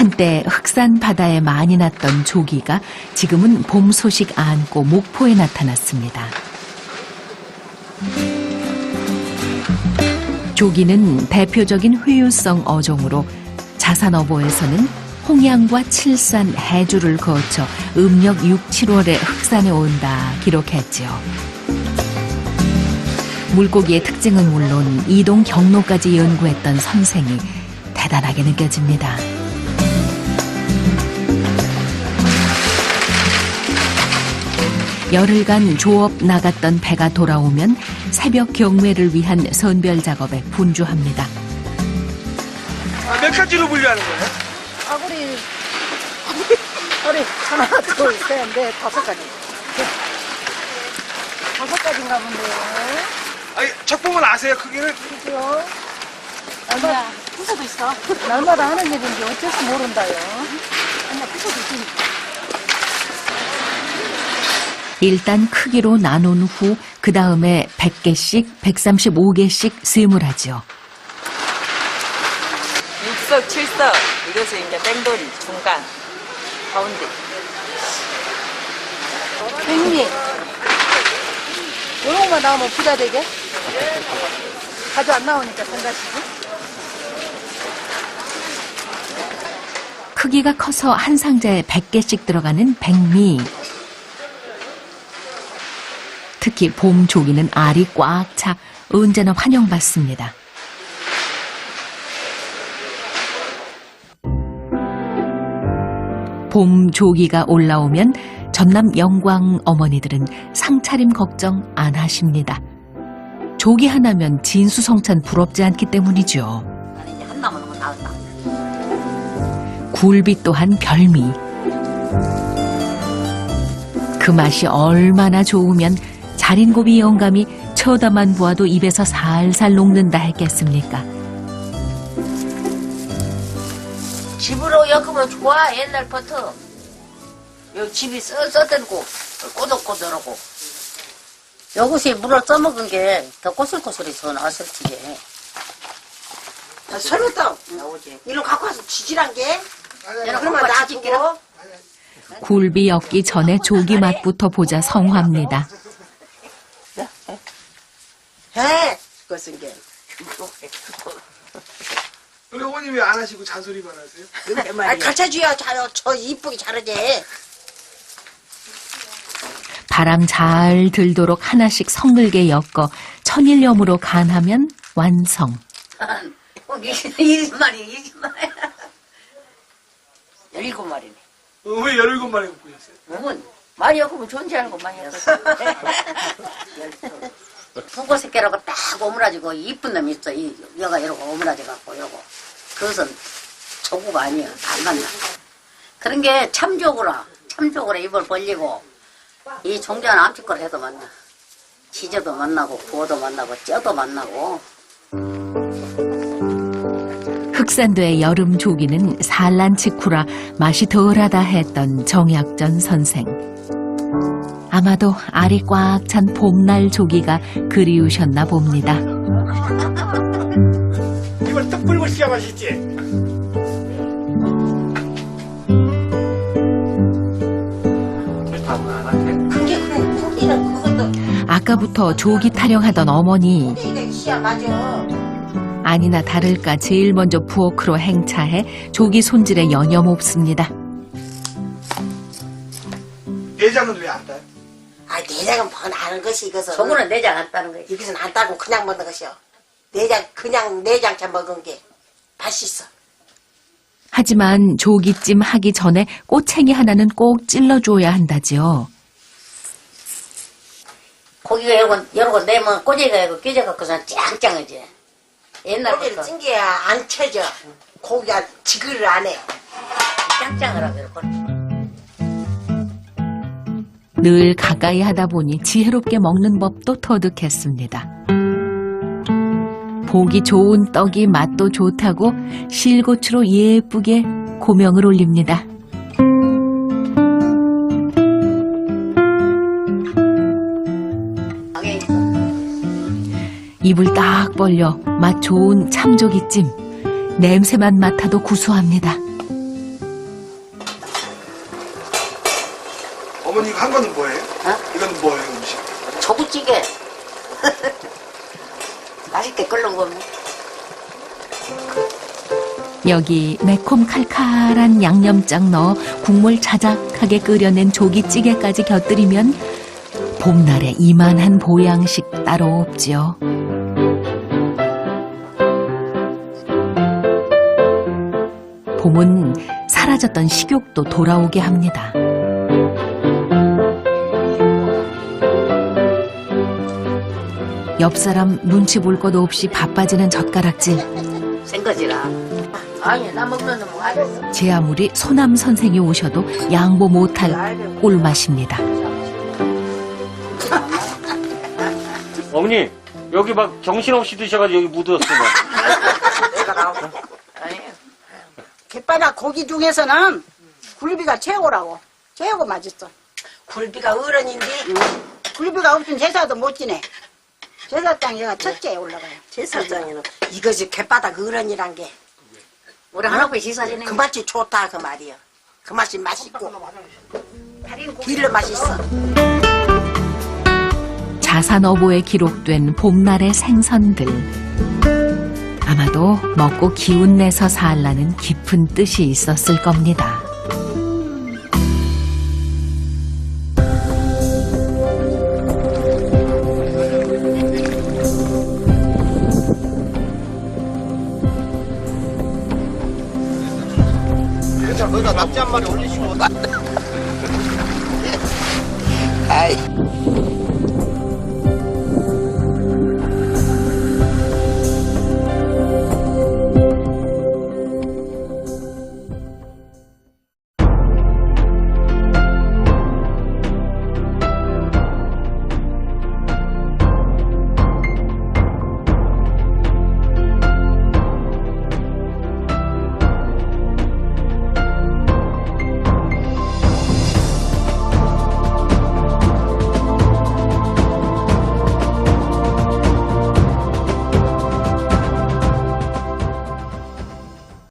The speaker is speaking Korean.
한때 흑산 바다에 많이 났던 조기가 지금은 봄 소식 안고 목포에 나타났습니다. 조기는 대표적인 회유성 어종으로 자산어보에서는 홍양과 칠산, 해주를 거쳐 음력 6, 7월에 흑산에 온다 기록했지요. 물고기의 특징은 물론 이동 경로까지 연구했던 선생이 대단하게 느껴집니다. 열흘간 조업 나갔던 배가 돌아오면 새벽 경매를 위한 선별 작업에 분주합니다. 아, 몇 가지로 분류하는 거예요? 아구리 아구리 하나 둘 셋 넷 다섯 가지 네. 다섯 가지인가 본데요 아니, 적 보면 아세요, 크기를? 그죠 날마다 부서도 있어 날마다 하는 일인지 어째서 모른다요 엄마 부서도 있으니까 일단 크기로 나눈 후 그 다음에 100개씩, 135개씩 쇠물하죠. 육석, 칠석 이것은 이제 땡돌이 중간 가운데 백미 이런 것만 나오면 부자 되게 자주 안 나오니까 생각이지 크기가 커서 한 상자에 100개씩 들어가는 백미. 특히 봄 조기는 알이 꽉 차 언제나 환영받습니다. 봄 조기가 올라오면 전남 영광 어머니들은 상차림 걱정 안 하십니다. 조기 하나면 진수성찬 부럽지 않기 때문이죠. 굴비 또한 별미. 그 맛이 얼마나 좋으면 자린고비 영감이 쳐다만 보아도 입에서 살살 녹는다 했겠습니까? 집으로 엮으면 좋아 옛날부터 여기 집이 써써들고 꼬들꼬들하고 여기서 물을 써먹은 게 더 꼬슬꼬슬해서 나왔을 지게 설렜다. 나오지 이로 갖고 와서 지질한 게. 얘는 그러면. 지지기라 굴비 엮기 전에 조기 맛부터 보자 성화입니다. 해. 그것은 게. 우리 어머님 왜 안 하시고 잔소리만 하세요? 아, 가르쳐줘야 자요. 저 이쁘게 자르지. 바람 잘 들도록 하나씩 성글게 엮어 천일염으로 간하면 완성. 이십 마리 이십 마리 열일곱 마리네 어, 왜 17마리 갖고 있어요? 그러면 많이 엮으면 존재하는 것만 엮었어 북어 새끼라고 딱 오므라지고 이쁜 놈 있어. 이 여가 이러고 오므라져 갖고 요거. 그것은 조구가 아니야 안 간다 그런 게 참조구라. 참조구라 입을 벌리고 이 종자는 암치걸 해도 만나. 지저도 만나고 구워도 만나고 쪄도 만나고. 흑산도의 여름 조기는 산란 직후라 맛이 덜하다 했던 정약전 선생. 아마도 알이 꽉 찬 봄날 조기가 그리우셨나 봅니다. 이걸 떡 불고 그, 그것도. 아까부터 조기 타령하던 어머니 맞아. 아니나 다를까 제일 먼저 부엌으로 행차해 조기 손질에 여념 없습니다. 내장은 왜 안 따요? 아, 내장은 번 아는 것이 이것은. 조구는 내장 안 따는 거지 이것은 안 따고 그냥 먹는 것이요. 내장, 그냥 내장차 먹은 게 맛있어. 하지만 조기찜 하기 전에 꼬챙이 하나는 꼭 찔러줘야 한다지요. 고기가 이러고 이러고 내면 꼬재가 이러고 끼져갖고서 짱짱하지 고기를 옛날부터 찐게야 안 쳐져. 고기가 지글을 안 해. 짱짱을 하고 이러고 늘 가까이 하다 보니 지혜롭게 먹는 법도 터득했습니다. 보기 좋은 떡이 맛도 좋다고 실고추로 예쁘게 고명을 올립니다. 입을 딱 벌려 맛 좋은 참조기찜. 냄새만 맡아도 구수합니다. 맛있게 끓는 거면. 여기 매콤 칼칼한 양념장 넣어 국물 자작하게 끓여낸 조기찌개까지 곁들이면 봄날의 이만한 보양식 따로 없지요. 봄은 사라졌던 식욕도 돌아오게 합니다. 옆 사람 눈치 볼것 없이 바빠지는 젓가락질. 생거지라. 아니, 나 먹는 놈 알았어. 제 아무리 소남 선생이 오셔도 양보 못할 꿀맛입니다. 어머니 여기 막 정신없이 드셔가지고 여기 묻었어 막. 갯바닥 고기 중에서는 굴비가 최고라고. 최고 맛있어. 굴비가 어른인데 굴비가 없으면 제사도 못 지내. 제사장 얘가 첫째에 올라가요. 제사장에는 이것이 갯바닥 어른이란 게그 우리 할아버지 시사지는 맛이 좋다 그 말이야. 그 맛이 맛있고 딜러 맛있어. 자산어보에 기록된 봄날의 생선들. 아마도 먹고 기운 내서 살라는 깊은 뜻이 있었을 겁니다. 낙지 한 마리 올리시고. 아이